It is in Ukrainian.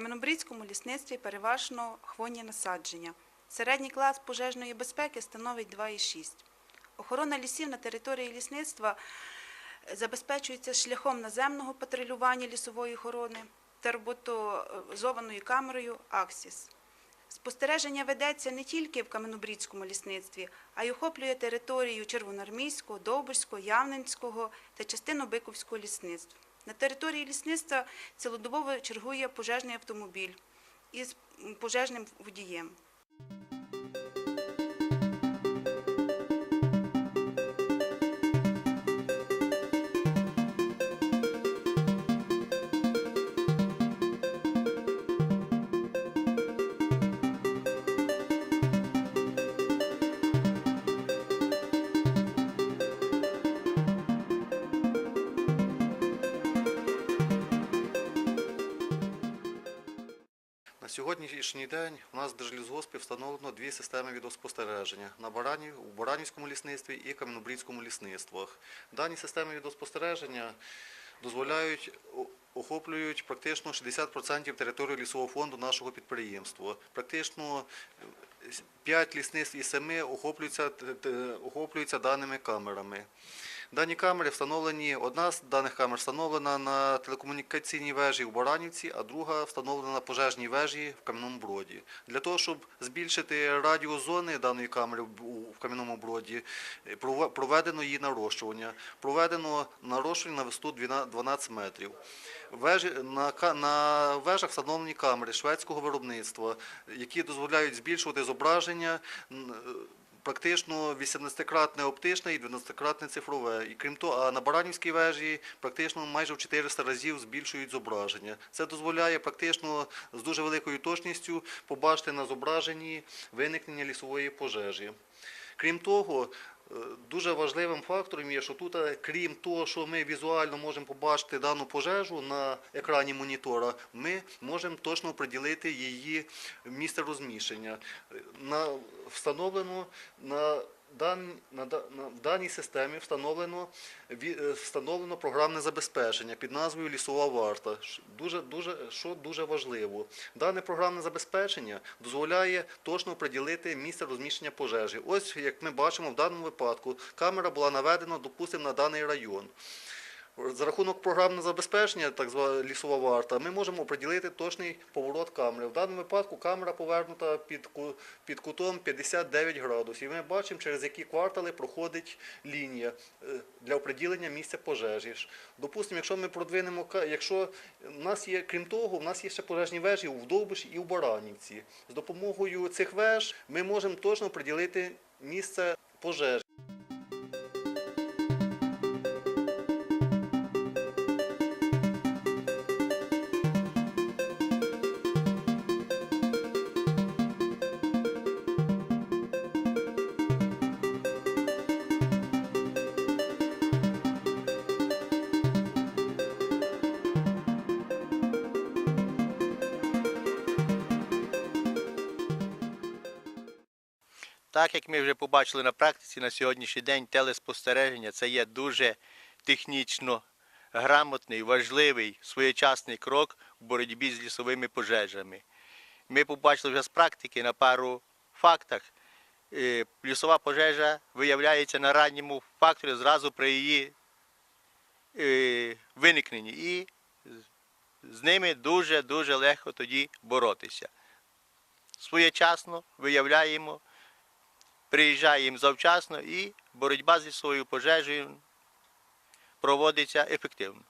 Кам'янобрідському лісництві переважно хвойні насадження. Середній клас пожежної безпеки становить 2,6. Охорона лісів на території лісництва е, забезпечується шляхом наземного патрулювання лісової охорони та роботизованою камерою АКСІС. Спостереження ведеться не тільки в Кам'янобрідському лісництві, а й охоплює територію Червоноармійського, Довбурського, Явненського та частину Биковського лісництв. На території лісництва цілодобово чергує пожежний автомобіль із пожежним водієм. Сьогоднішній день у нас в Держлісгоспі встановлено дві системи відеоспостереження на Барані, у Баранівському лісництві і Кам'янобрідському лісництвах. Дані системи відеоспостереження дозволяють охоплюють практично 60% території лісового фонду нашого підприємства. Практично 5 лісництв із 7 охоплюються, т- т- охоплюються даними камерами. Дані камери встановлені, одна з даних камер встановлена на телекомунікаційній вежі у Баранівці, а друга встановлена на пожежній вежі в Кам'яному Броді. Для того, щоб збільшити радіус зони даної камери в- Кам'яному Броді, е, проведено її нарощування. Проведено нарощування на висоту 12 метрів. На, вежах встановлені камери шведського виробництва, які дозволяють збільшувати зображення н- практично 18-кратне оптичне і 12-кратне цифрове. І крім того, а на Баранівській вежі практично майже в 400 разів збільшують зображення. Це дозволяє практично з дуже великою точністю побачити на зображенні виникнення лісової пожежі. Крім того, е, дуже важливим фактором є, що тут, е, крім того, що ми візуально можемо побачити дану пожежу на екрані монітора, ми можемо точно приділити її місце розміщення. Е, На, встановлено на в даній системі встановлено, е, встановлено програмне забезпечення під назвою Лісова варта. Дуже, дуже, що дуже важливо. Дане програмне забезпечення дозволяє точно приділити місце розміщення пожежі. Ось, як ми бачимо, в даному випадку камера була наведена, допустимо, на даний район. За рахунок програмного забезпечення, так звана лісова варта, ми можемо приділити точний поворот камери. В даному випадку камера повернута під, кутом 59 градусів. І ми бачимо, через які квартали проходить лінія е, для оприділення місця пожежі. Допустимо, якщо ми продвинемо, якщо в нас є, крім того, в нас є ще пожежні вежі у Вдовбиші і у Баранівці. З допомогою цих веж ми можемо точно приділити місце пожежі. Так як ми вже побачили на практиці, на сьогоднішній день телеспостереження це є дуже технічно грамотний, важливий, своєчасний крок у боротьбі з лісовими пожежами. Ми побачили вже з практики на пару фактах. Е, Лісова пожежа виявляється на ранньому факторі зразу при її е, виникненні. І з ними дуже-дуже легко тоді боротися. Своєчасно виявляємо приїжджаємо завчасно і боротьба зі своєю пожежею проводиться ефективно.